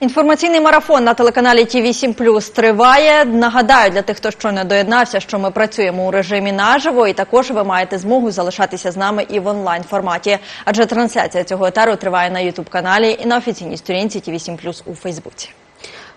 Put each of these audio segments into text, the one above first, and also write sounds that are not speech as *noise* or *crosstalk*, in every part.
Інформаційний марафон на телеканалі ТІВІ 7 триває. Нагадаю для тих, хто щойно доєднався, що ми працюємо у режимі наживо, і також ви маєте змогу залишатися з нами і в онлайн форматі. Адже трансляція цього етеру триває на Ютуб каналі і на офіційній сторінці ТІВІ 7 у Фейсбуці.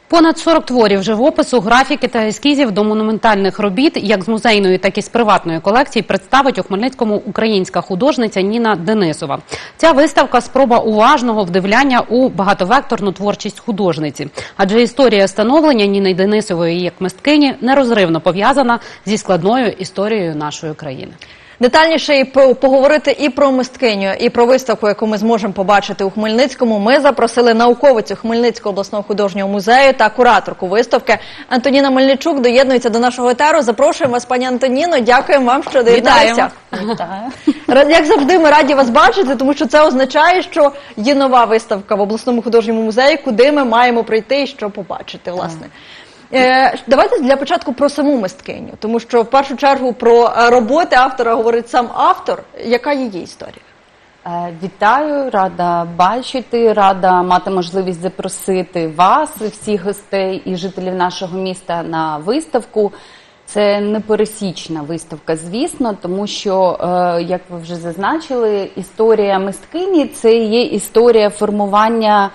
Понад 40 творів живопису, графіки та ескізів до монументальних робіт, як з музейної, так і з приватної колекції, представить у Хмельницькому українська художниця Ніна Денисова. Ця виставка спроба уважного вдивляння у багатовекторну творчість художниці, адже історія становлення Ніни Денисової як мисткині нерозривно пов'язана зі складною історією нашої країни. Детальніше і по- поговорити і про мисткиню, і про виставку, яку ми зможемо побачити у Хмельницькому. Ми запросили науковицю Хмельницького обласного художнього музею та кураторку виставки Антоніна Мельничук. Доєднується до нашого етеру. Запрошуємо вас, пані Антоніно. Дякуємо вам, що доєдналися. Вітаю. Як завжди, ми раді вас бачити, тому що це означає, що є нова виставка в обласному художньому музеї, куди ми маємо прийти і що побачити. Власне, давайте для початку про саму мисткиню, тому що в першу чергу про е, роботи автора говорить сам автор. Яка її історія? Е, Вітаю, рада бачити, рада мати можливість запросити вас, всіх гостей і жителів нашого міста на виставку. Це непересічна виставка, звісно, тому що, е, як ви вже зазначили, історія мисткині це є історія формування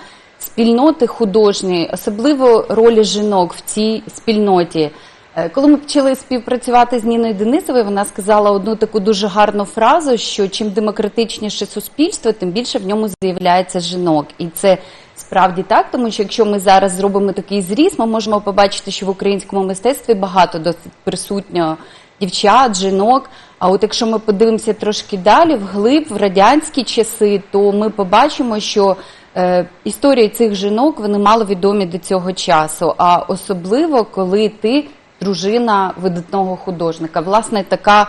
спільноти художньої, особливо ролі жінок в цій спільноті. Е, Коли ми почали співпрацювати з Ніною Денисовою, вона сказала одну таку дуже гарну фразу, що чим демократичніше суспільство, тим більше в ньому з'являється жінок. І це справді так, тому що якщо ми зараз зробимо такий зріз, ми можемо побачити, що в українському мистецтві багато досить присутньо дівчат, жінок. А от якщо ми подивимося трошки далі, вглиб, в радянські часи, то ми побачимо, що історії цих жінок вони мало відомі до цього часу. А особливо, коли ти дружина видатного художника. Власне, така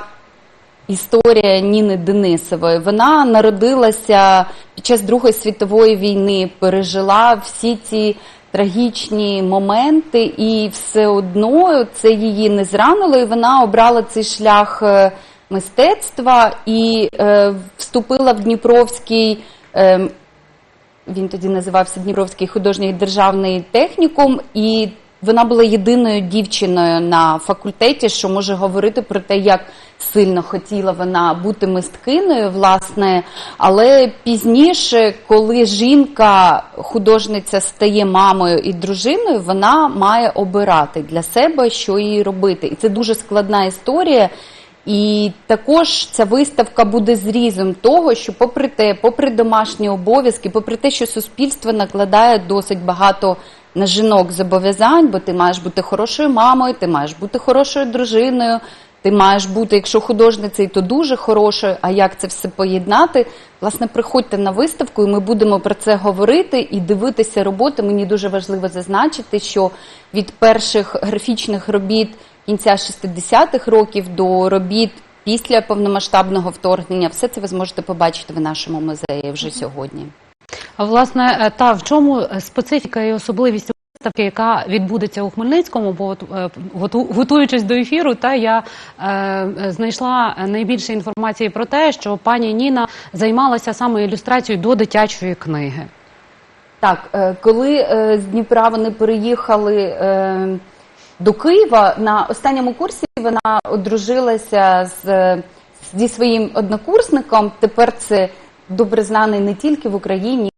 історія Ніни Денисової. Вона народилася під час Другої світової війни, пережила всі ці трагічні моменти, і все одно це її не зранило, і вона обрала цей шлях е, мистецтва і е, вступила в Дніпровський. Е, він тоді називався Дніпровський художній державний технікум, і вона була єдиною дівчиною на факультеті, що може говорити про те, як сильно хотіла вона бути мисткиною, власне. Але пізніше, коли жінка, художниця стає мамою і дружиною, вона має обирати для себе, що їй робити. І це дуже складна історія. І також ця виставка буде зрізом того, що попри те, попри домашні обов'язки, попри те, що суспільство накладає досить багато на жінок зобов'язань, бо ти маєш бути хорошою мамою, ти маєш бути хорошою дружиною, ти маєш бути, якщо художницею, то дуже хорошою. А як це все поєднати? Власне, приходьте на виставку, і ми будемо про це говорити і дивитися роботи. Мені дуже важливо зазначити, що від перших графічних робіт кінця 60-х років до робіт після повномасштабного вторгнення, все це ви зможете побачити в нашому музеї вже сьогодні. А власне, е, та в чому е, специфіка і особливість виставки, яка відбудеться у Хмельницькому? Бо е, готуючись до ефіру, та я е, знайшла найбільше інформації про те, що пані Ніна займалася саме ілюстрацією до дитячої книги. Так, коли з Дніпра вони переїхали до Києва, на останньому курсі вона одружилася з, зі своїм однокурсником. Тепер це добре знаний не тільки в Україні,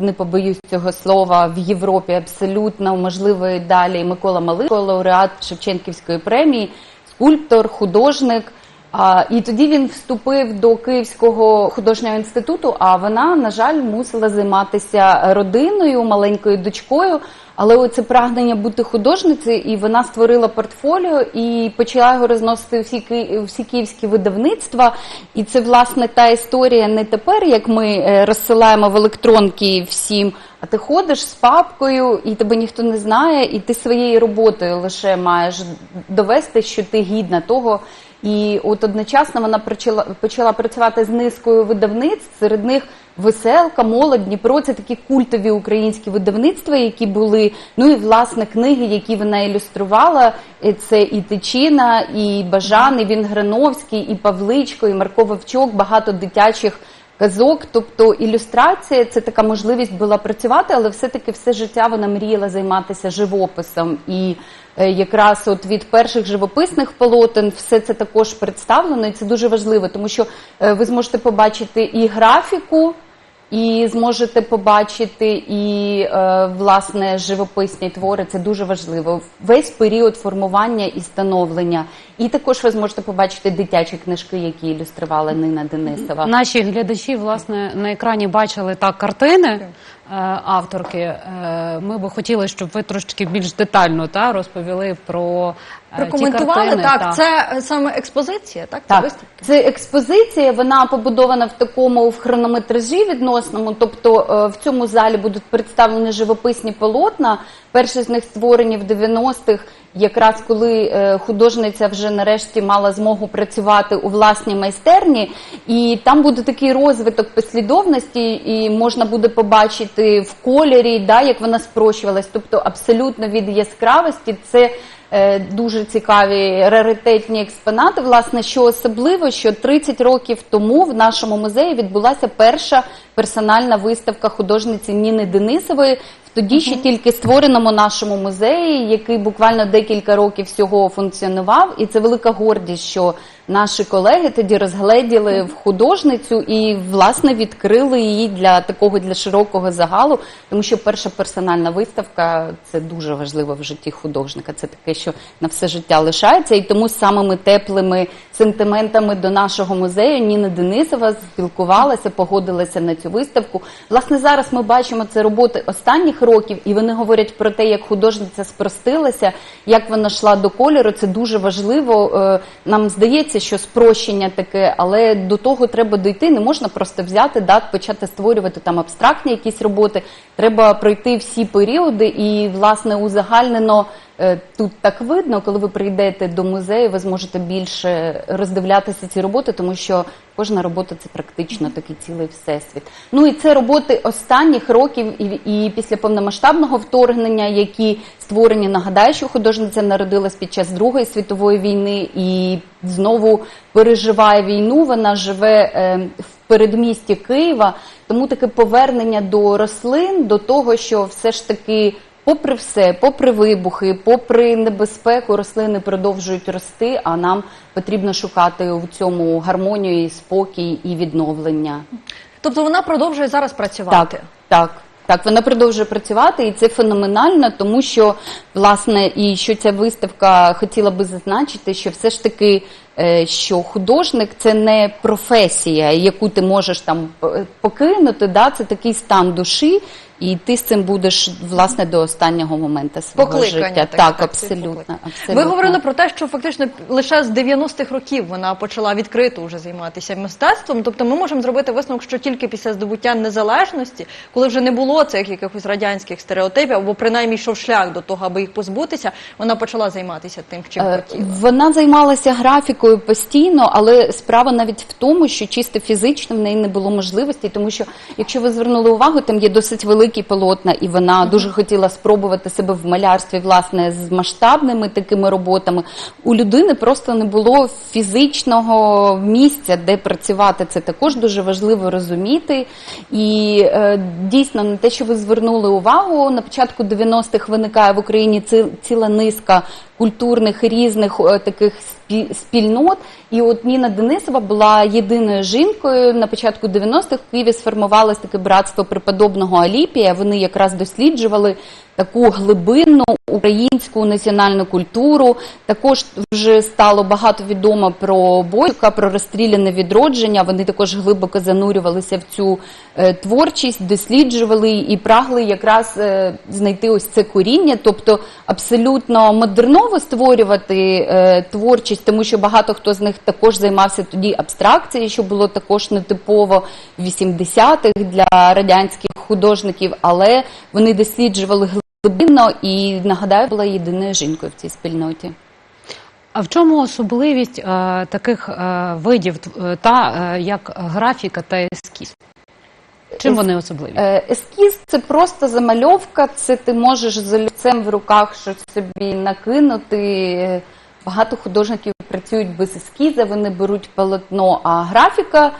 не побоюсь цього слова, в Європі абсолютно можливо і далі Микола Малишко, лауреат Шевченківської премії, скульптор, художник. А, і тоді він вступив до Київського художнього інституту. А вона, на жаль, мусила займатися родиною, маленькою дочкою. Але оце прагнення бути художницею, і вона створила портфоліо і почала його розносити всі, ки- всі київські видавництва. І це власне та історія не тепер, як ми е, розсилаємо в електронки всім. А ти ходиш з папкою, і тебе ніхто не знає, і ти своєю роботою лише маєш довести, що ти гідна того. І от одночасно вона почала, почала працювати з низкою видавництв, серед них Веселка, молодь, Дніпро це такі культові українські видавництва, які були. Ну і власне книги, які вона ілюструвала. Це і Тичина, і Бажан, і Вінграновський, і Павличко, і Марко Вовчок, багато дитячих казок. Тобто ілюстрація це така можливість була працювати, але все-таки все життя вона мріяла займатися живописом. І е, якраз от від перших живописних полотен все це також представлено, і це дуже важливо, тому що е, ви зможете побачити і графіку. І зможете побачити і е, власне живописні твори. Це дуже важливо. Весь період формування і становлення. І також ви зможете побачити дитячі книжки, які ілюструвала Нина Денисова. Наші глядачі, власне, на екрані бачили так картини авторки. Е, ми би хотіли, щоб ви трошки більш детально та, розповіли про прокоментували. ті картини. так. та. Це е, саме експозиція, так? Так, це, це експозиція. Вона побудована в такому в хронометражі відносному. Тобто е, в цьому залі будуть представлені живописні полотна. Перші з них створені в 90-х, якраз коли е, художниця вже нарешті мала змогу працювати у власній майстерні. І там буде такий розвиток послідовності, і можна буде побачити в кольорі, да, як вона спрощувалась. Тобто абсолютно від яскравості це. Е, Дуже цікаві раритетні експонати. Власне, що особливо, що 30 років тому в нашому музеї відбулася перша персональна виставка художниці Ніни Денисової. Тоді ще тільки створеному нашому музеї, який буквально декілька років всього функціонував, і це велика гордість, що наші колеги тоді розгледіли в художницю і власне відкрили її для такого для широкого загалу, тому що перша персональна виставка це дуже важливо в житті художника. Це таке, що на все життя лишається, і тому з самими теплими сентиментами до нашого музею Ніна Денисова спілкувалася, погодилася на цю виставку. Власне, зараз ми бачимо це роботи останніх років, і вони говорять про те, як художниця спростилася, як вона йшла до кольору. Це дуже важливо. Е, Нам здається, що спрощення таке, але до того треба дойти. Не можна просто взяти дат, почати створювати там абстрактні якісь роботи. Треба пройти всі періоди, і власне узагальнено тут так видно, коли ви прийдете до музею, ви зможете більше роздивлятися ці роботи, тому що кожна робота це практично такий цілий всесвіт. Ну і це роботи останніх років і, і після повномасштабного вторгнення, які створені. Нагадаю, що художниця народилась під час Другої світової війни і знову переживає війну. Вона живе е, в передмісті Києва, тому таке повернення до рослин, до того, що все ж таки. Попри все, попри вибухи, попри небезпеку, рослини продовжують рости, а нам потрібно шукати у цьому гармонію, і спокій і відновлення. Тобто вона продовжує зараз працювати. Так, так. Так, вона продовжує працювати, і це феноменально, тому що власне і що ця виставка хотіла би зазначити, що все ж таки, е, що художник це не професія, яку ти можеш там е, покинути. Да, це такий стан душі, і ти з цим будеш власне до останнього моменту свого Покликання, життя. так, Так, так, абсолютно, абсолютно. Ви говорили про те, що фактично лише з 90-х років вона почала відкрито вже займатися мистецтвом. Тобто ми можемо зробити висновок, що тільки після здобуття незалежності, коли вже не було цих якихось радянських стереотипів, або принаймні йшов шлях до того, аби їх позбутися, вона почала займатися тим, чим Е, хотіла. Вона займалася графікою постійно, але справа навіть в тому, що чисто фізично в неї не було можливості, тому що, якщо ви звернули увагу, там є досить великі полотна, і вона дуже хотіла спробувати себе в малярстві, власне, з масштабними такими роботами. У людини просто не було фізичного місця, де працювати. Це також дуже важливо розуміти. І е, дійсно, на те, що ви звернули увагу, на початку 90-х виникає в Україні ці- ціла низка культурних різних е, таких спі- спільнот. І от Ніна Денисова була єдиною жінкою. На початку 90-х в Києві сформувалось таке братство преподобного Аліпія. Вони якраз досліджували таку глибинну українську національну культуру. Також вже стало багато відомо про Бойка, про розстріляне відродження. Вони також глибоко занурювалися в цю е, творчість, досліджували і прагли якраз е, знайти ось це коріння, тобто абсолютно модерново створювати е, творчість, тому що багато хто з них також займався тоді абстракцією, що було також нетипово в 80-х для радянських художників, але вони досліджували глибинно і нагадаю, була єдиною жінкою в цій спільноті. А в чому особливість е, таких е, видів е, та е, як графіка та ескіз? Чим вони особливі? Е, Ескіз це просто замальовка, це ти можеш з олівцем в руках щось собі накинути. Багато художників працюють без ескіза, вони беруть полотно, а графіка.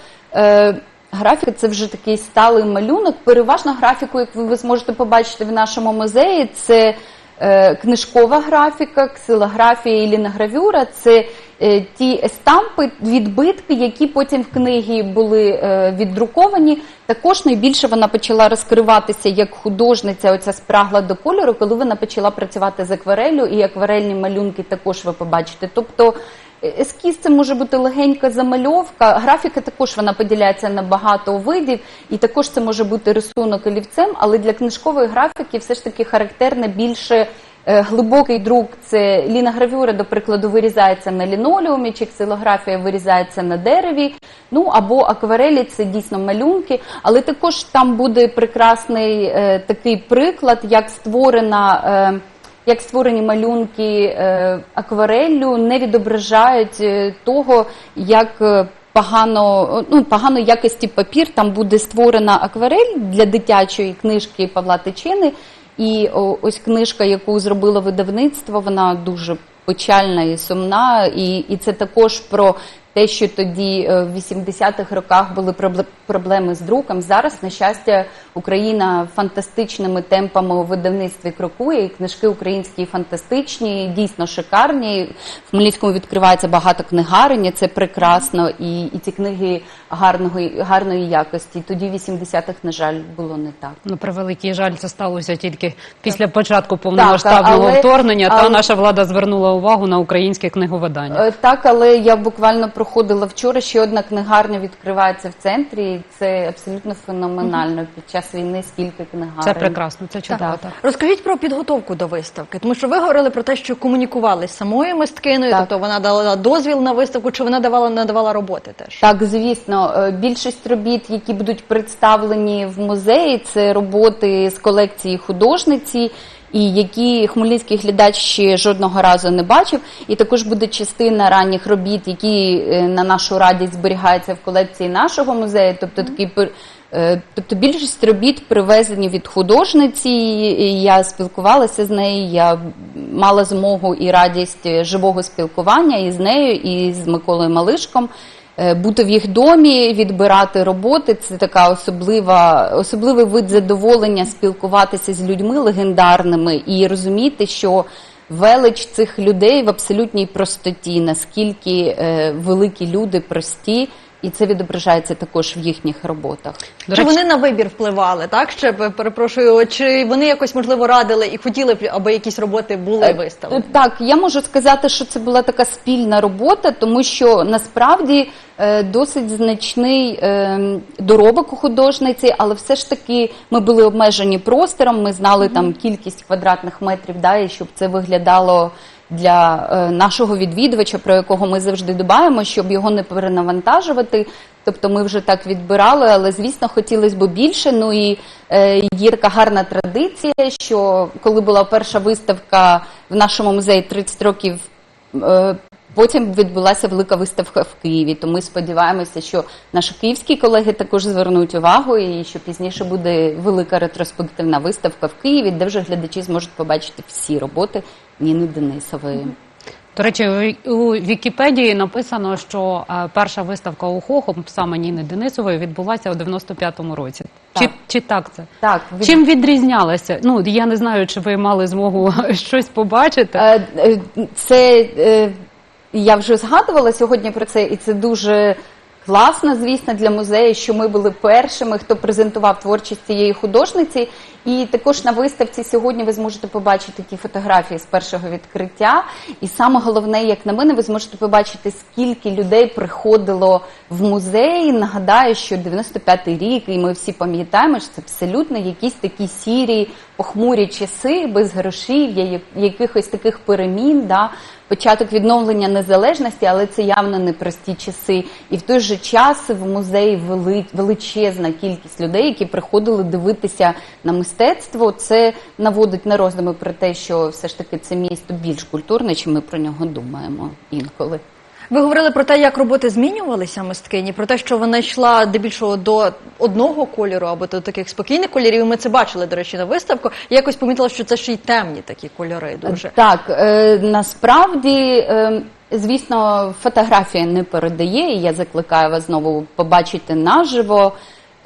Графіка це вже такий сталий малюнок. Переважно графіку, як ви зможете побачити в нашому музеї, це е, книжкова графіка, ксилографія і ліногравюра. Це е, ті естампи, відбитки, які потім в книгі були е, віддруковані. Також найбільше вона почала розкриватися як художниця, оця спрагла до кольору, коли вона почала працювати з аквареллю, і акварельні малюнки також ви побачите. Тобто ескіз це може бути легенька замальовка. Графіка також вона поділяється на багато видів, і також це може бути рисунок олівцем, але для книжкової графіки все ж таки характерне більше. е, Глибокий друк це ліногравюра, до прикладу, вирізається на лінолеумі, чи ксилографія вирізається на дереві. Ну або акварелі це дійсно малюнки, але також там буде прекрасний е, такий приклад, як створена. Е, як створені малюнки е, аквареллю не відображають е, того, як е, погано, ну, поганої якості папір. Там буде створена акварель для дитячої книжки Павла Тичини. І ось книжка, яку зробило видавництво, вона дуже печальна і сумна. І, і це також про те, що тоді е, в 80-х роках були проблеми з друком. Зараз, на щастя, Україна фантастичними темпами у видавництві крокує. І книжки українські фантастичні, дійсно шикарні. В Хмельницькому відкривається багато книгарень, і це прекрасно. І, і ці книги гарного, гарної якості. Тоді в 80-х, на жаль, було не так. На превеликий жаль, це сталося тільки після початку повномасштабного але- вторгнення. Та але- наша влада звернула увагу на українське книговидання. Е, Так, але я буквально проходила вчора. Ще одна книгарня відкривається в центрі. і Це абсолютно феноменально під час війни. Скільки книгарень. Це прекрасно, це чудово. Так. Так. Розкажіть про підготовку до виставки, тому що ви говорили про те, що комунікували з самою мисткиною, Так. тобто вона дала дозвіл на виставку, чи вона давала надавала роботи теж. Так, звісно, Е, більшість робіт, які будуть представлені в музеї, це роботи з колекції художниці. І які хмельницький глядач ще жодного разу не бачив, і також буде частина ранніх робіт, які е, на нашу радість зберігаються в колекції нашого музею. Тобто такий пер- е, тобто більшість робіт привезені від художниці. Я спілкувалася з нею. Я мала змогу і радість е, живого спілкування і з нею, і з Миколою Малишком. Е, Бути в їх домі, відбирати роботи. Це така особлива, особливий вид задоволення спілкуватися з людьми легендарними і розуміти, що велич цих людей в абсолютній простоті, наскільки е, великі люди прості, і це відображається також в їхніх роботах. До чи речі, вони на вибір впливали, так? Ще б, перепрошую, чи вони якось можливо радили і хотіли б, аби якісь роботи були Е, виставлені? Так, я можу сказати, що це була така спільна робота, тому що насправді е, досить значний е, доробок у художниці, але все ж таки ми були обмежені простором. Ми знали там кількість квадратних метрів, да, і щоб це виглядало. Для е, нашого відвідувача, про якого ми завжди дбаємо, щоб його не перенавантажувати. Тобто ми вже так відбирали, але звісно хотілося б більше. Ну і е, є така гарна традиція, що коли була перша виставка в нашому музеї 30 років. Е, Потім відбулася велика виставка в Києві. То ми сподіваємося, що наші київські колеги також звернуть увагу, і що пізніше буде велика ретроспективна виставка в Києві, де вже глядачі зможуть побачити всі роботи Ніни Денисової. До речі, у- Вікіпедії написано, що е, перша виставка у Хохом, саме Ніни Денисової, відбулася у 95-му році. Чи, Так. чи так це? Так, від- Чим відрізнялася? Ну я не знаю, чи ви мали змогу *laughs* щось побачити. Е, е, Це я вже згадувала сьогодні про це, і це дуже класно, звісно, для музею, що ми були першими, хто презентував творчість цієї художниці. І також на виставці сьогодні ви зможете побачити ті фотографії з першого відкриття. І саме головне, як на мене, ви зможете побачити, скільки людей приходило в музей. Нагадаю, що 95-й рік, і ми всі пам'ятаємо, що це абсолютно якісь такі сірі, похмурі часи, без грошей, я- якихось таких перемін. Да? Початок відновлення незалежності, але це явно непрості часи. І в той же час в музеї вели, величезна кількість людей, які приходили дивитися на мистецтво. Це наводить на роздуми про те, що все ж таки це місто більш культурне, чим ми про нього думаємо інколи. Ви говорили про те, як роботи змінювалися мисткині, про те, що вона йшла здебільшого до одного кольору або до таких спокійних кольорів. І Ми це бачили, до речі, на виставку. Я якось помітила, що це ще й темні такі кольори. Дуже Так, е, насправді, е, звісно, фотографія не передає, і я закликаю вас знову побачити наживо.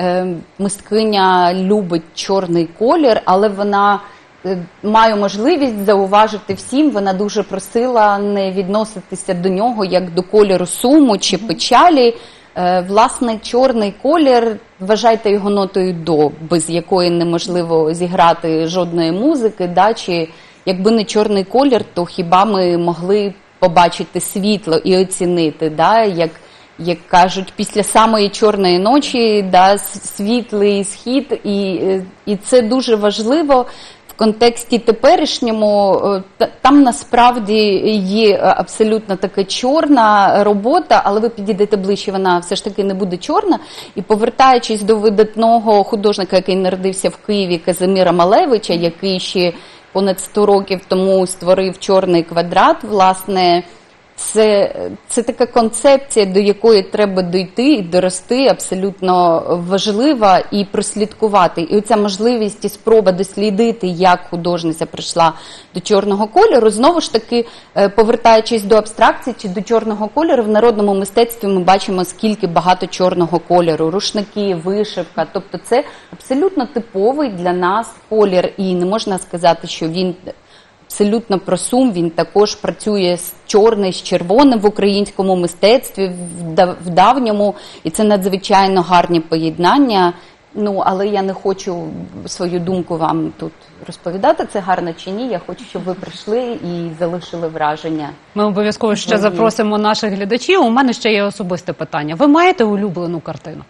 Е, мисткиня любить чорний колір, але вона е, має можливість зауважити всім. Вона дуже просила не відноситися до нього як до кольору суму чи печалі. Е, Власне, чорний колір, вважайте його нотою до, без якої неможливо зіграти жодної музики. Да, чи якби не чорний колір, то хіба ми могли побачити світло і оцінити, да, як, як кажуть, після самої чорної ночі да, світлий схід, і, е, і це дуже важливо. В контексті теперішньому е, та- там насправді є абсолютно така чорна робота, але ви підійдете ближче, вона все ж таки не буде чорна. І повертаючись до видатного художника, який народився в Києві, Казиміра Малевича, який ще понад 100 років тому створив чорний квадрат, власне. Це, це така концепція, до якої треба дійти і дорости, абсолютно важлива і прослідкувати. І оця можливість і спроба дослідити, як художниця прийшла до чорного кольору. Знову ж таки, е, повертаючись до абстракції чи до чорного кольору, в народному мистецтві ми бачимо, скільки багато чорного кольору, рушники, вишивка. Тобто, це абсолютно типовий для нас колір, і не можна сказати, що він абсолютно про сум. Він також працює з чорним, з червоним в українському мистецтві, в давньому, і це надзвичайно гарні поєднання. Ну, але я не хочу свою думку вам тут розповідати, це гарно чи ні. Я хочу, щоб ви прийшли і залишили враження. Ми обов'язково ще запросимо наших глядачів. У мене ще є особисте питання. Ви маєте улюблену картину?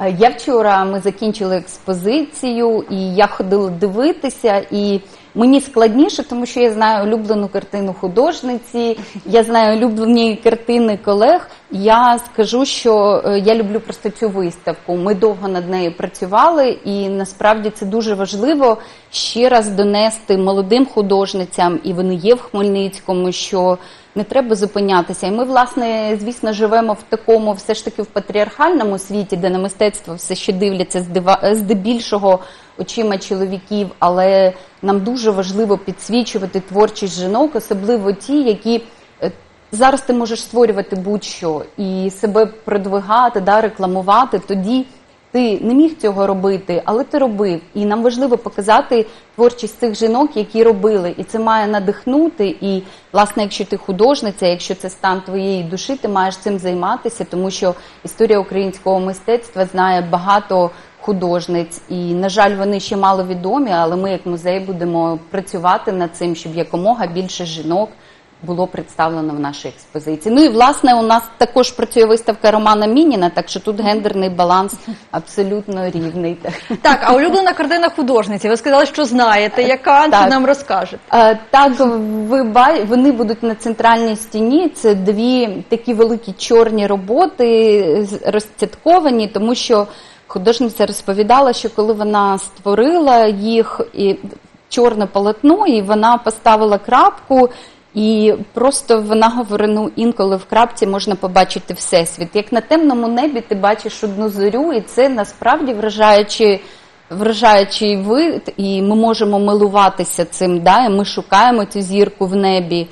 Е, Я вчора ми закінчили експозицію, і я ходила дивитися, і мені складніше, тому що я знаю улюблену картину художниці, я знаю улюблені картини колег. Я скажу, що е, я люблю просто цю виставку. Ми довго над нею працювали, і насправді це дуже важливо ще раз донести молодим художницям, і вони є в Хмельницькому, що не треба зупинятися. І ми, власне, звісно, живемо в такому, все ж таки, в патріархальному світі, де на мистецтво все ще дивляться здебільшого очима чоловіків, але нам дуже важливо підсвічувати творчість жінок, особливо ті, які. е, Зараз ти можеш створювати будь-що і себе продвигати, да, рекламувати. Тоді ти не міг цього робити, але ти робив. І нам важливо показати творчість цих жінок, які робили. І це має надихнути. І, власне, якщо ти художниця, якщо це стан твоєї душі, ти маєш цим займатися, тому що історія українського мистецтва знає багато художниць. І, на жаль, вони ще мало відомі, але ми, як музей, будемо працювати над цим, щоб якомога більше жінок було представлено в нашій експозиції. Ну і власне у нас також працює виставка Романа Мініна, так що тут гендерний баланс абсолютно рівний. так. А улюблена картина художниці. Ви сказали, що знаєте, яка Так. нам розкажете? Е, Так, ви вони будуть на центральній стіні. Це дві такі великі чорні роботи, розцятковані, тому що художниця розповідала, що коли вона створила їх і чорне полотно, і вона поставила крапку. І просто вона говорить, ну інколи в крапці можна побачити всесвіт. Як на темному небі ти бачиш одну зорю, і це насправді вражаючи вражаючий вид, і ми можемо милуватися цим. Да? І ми шукаємо цю зірку в небі.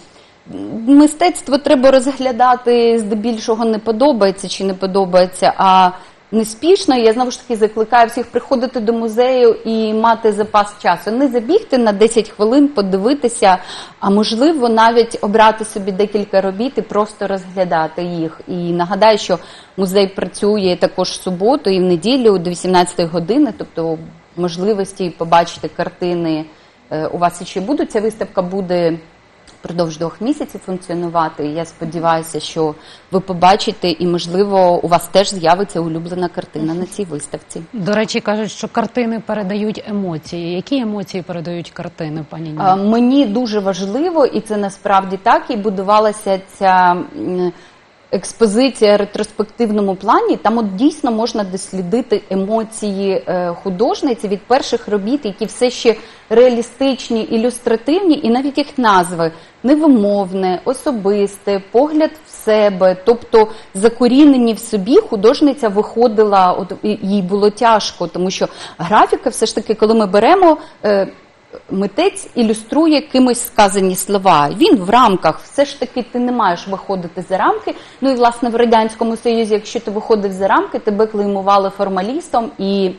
Мистецтво треба розглядати здебільшого не подобається чи не подобається, а неспішно. Я знову ж таки закликаю всіх приходити до музею і мати запас часу. Не забігти на 10 хвилин, подивитися, а можливо навіть обрати собі декілька робіт і просто розглядати їх. І нагадаю, що музей працює також в суботу і в неділю до 18 години, тобто можливості побачити картини е, у вас ще будуть. Ця виставка буде впродовж двох місяців функціонувати. І Я сподіваюся, що ви побачите, і можливо у вас теж з'явиться улюблена картина на цій виставці. До речі, кажуть, що картини передають емоції. Які емоції передають картини, пані Ніна? Мені дуже важливо, і це насправді так, і будувалася ця експозиція в ретроспективному плані, там от дійсно можна дослідити емоції е, художниці від перших робіт, які все ще реалістичні, ілюстративні, і навіть їх назви невимовне, особисте, погляд в себе, тобто закорінені в собі, художниця виходила, от їй було тяжко, тому що графіка, все ж таки, коли ми беремо. Митець ілюструє кимось сказані слова. Він в рамках, все ж таки, ти не маєш виходити за рамки. Ну і власне в радянському союзі, якщо ти виходив за рамки, тебе клеймували формалістом, і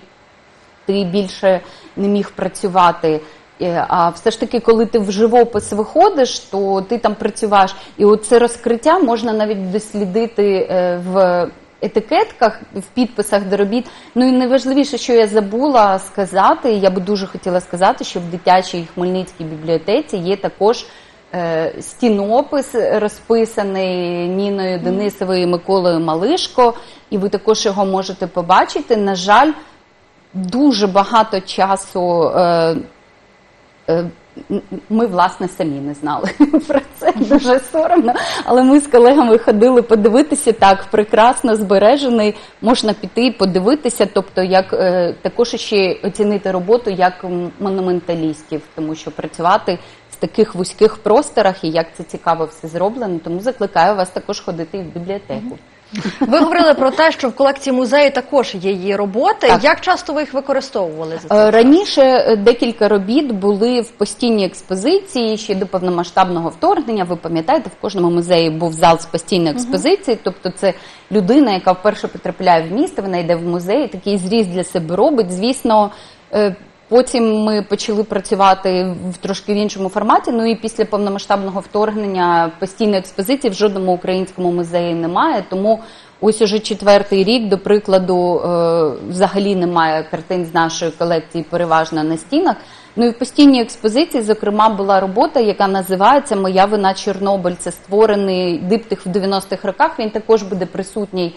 ти більше не міг працювати. Е, А все ж таки, коли ти в живопис виходиш, то ти там працюєш. І оце розкриття можна навіть дослідити е, в етикетках, в підписах до робіт. Ну і найважливіше, що я забула сказати, я би дуже хотіла сказати, що в дитячій Хмельницькій бібліотеці є також. е, Стінопис розписаний Ніною Денисовою і Миколою Малишко, і ви також його можете побачити. На жаль, дуже багато часу е, е, ми, власне, самі не знали *laughs* про це. Дуже соромно. Але ми з колегами ходили подивитися так, прекрасно збережений. Можна піти і подивитися, тобто, як е, також ще оцінити роботу як монументалістів, тому що працювати в таких вузьких просторах і як це цікаво все зроблено. Тому закликаю вас також ходити в бібліотеку. Ви говорили про те, що в колекції музею також є її роботи. Так. Як часто ви їх використовували за Е, це? Раніше е, декілька робіт були в постійній експозиції ще до повномасштабного вторгнення. Ви пам'ятаєте, в кожному музеї був зал з постійної експозиції. Тобто, це людина, яка вперше потрапляє в місто, вона йде в музей, такий зріз для себе робить. Звісно. Потім ми почали працювати в трошки в іншому форматі. Ну і після повномасштабного вторгнення постійної експозиції в жодному українському музеї немає. Тому ось уже четвертий рік, до прикладу, е, взагалі немає картин з нашої колекції, переважно на стінах. Ну і в постійній експозиції, зокрема, була робота, яка називається Моя вина Чорнобиль. Це створений диптих в 90-х роках. Він також буде присутній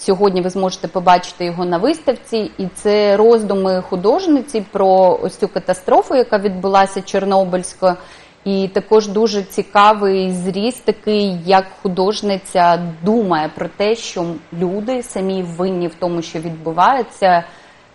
Сьогодні ви зможете побачити його на виставці, і це роздуми художниці про ось цю катастрофу, яка відбулася Чорнобильська. І також дуже цікавий зріз, такий, як художниця думає про те, що люди самі винні в тому, що відбувається.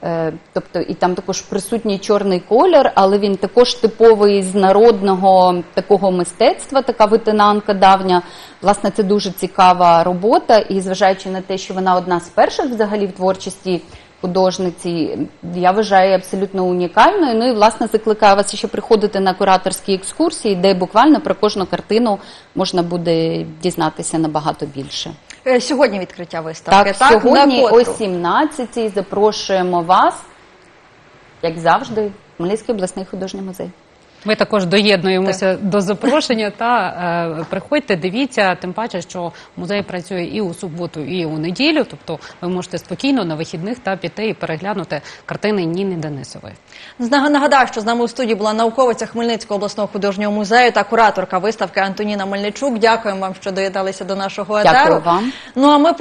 Е, Тобто і там також присутній чорний колір, але він також типовий з народного такого мистецтва, така витинанка давня. Власне, це дуже цікава робота, і зважаючи на те, що вона одна з перших взагалі в творчості художниці, я вважаю абсолютно унікальною. Ну і власне закликаю вас ще приходити на кураторські екскурсії, де буквально про кожну картину можна буде дізнатися набагато більше. Е, Сьогодні відкриття виставки. Так, сьогодні о котру? 17 запрошуємо вас, як завжди, в Хмельницький обласний художній музей. Ми також доєднуємося до запрошення та е, приходьте, дивіться, тим паче, що музей працює і у суботу, і у неділю. Тобто ви можете спокійно на вихідних та піти і переглянути картини Ніни Денисової. Нагадаю, що з нами у студії була науковиця Хмельницького обласного художнього музею та кураторка виставки Антоніна Мельничук. Дякуємо вам, що доєдналися до нашого етеру. Дякую вам. Ну а ми